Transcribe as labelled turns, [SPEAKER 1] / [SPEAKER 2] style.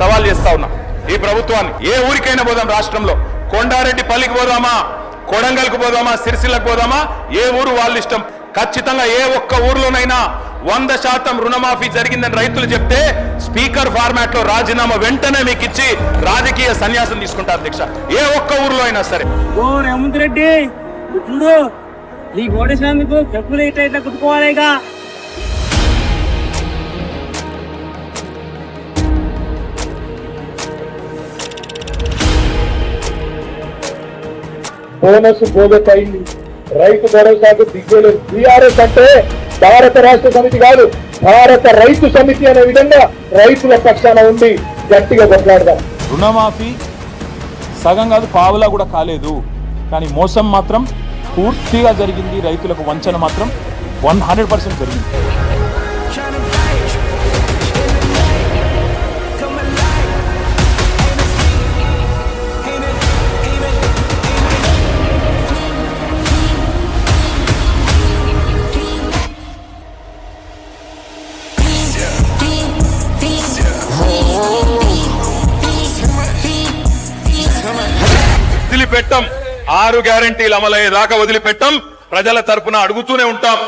[SPEAKER 1] సవాల్ చేస్తా ఉన్నా. ఈ ప్రభుత్వాన్ని ఏ ఊరికైనా పోదాం రాష్ట్రంలో. కొండారెడ్డి పల్లికి పోదామా? కొడంగల్కి పోదామా? సిరిసిల్లకు పోదామా? ఏ ఊరు వాళ్ళ ఇష్టం? ఖచ్చితంగా ఏ ఒక్క ఊర్లోనైనా వంద శాతం రుణమాఫీ జరిగిందని రైతులు చెప్తే స్పీకర్ ఫార్మాట్లో రాజీనామా వెంటనే మీకు ఇచ్చి రాజకీయ సన్యాసం తీసుకుంటారు అధ్యక్ష ఏ ఒక్క ఊర్లో అయినా సరే.
[SPEAKER 2] ఓ రేవంత్ రెడ్డి చూడు నీకు చెప్పులు ఇట్లా ఇట్లా కుట్టుకోవాలిగా.
[SPEAKER 3] బోనస్ పోగొట్టయింది రైతు భరోసాకు దిగ్గలేదు బీఆర్ఎస్ అంటే భారత రాష్ట్ర సమితి కాదు భారత రైతు సమితి అనే విధంగా రైతుల పక్షాన ఉండి గట్టిగా కొట్లాడదాం.
[SPEAKER 4] రుణమాఫీ సగం కాదు పావులా కూడా కాలేదు. కానీ మోసం మాత్రం పూర్తిగా జరిగింది. రైతులకు వంచన మాత్రం వన్ హండ్రెడ్ పర్సెంట్ జరిగింది.
[SPEAKER 1] వదిలిపెట్టం. ఆరు గ్యారంటీలు అమలయ్యేదాకా వదిలిపెట్టం. ప్రజల తరపున అడుగుతూనే ఉంటాం.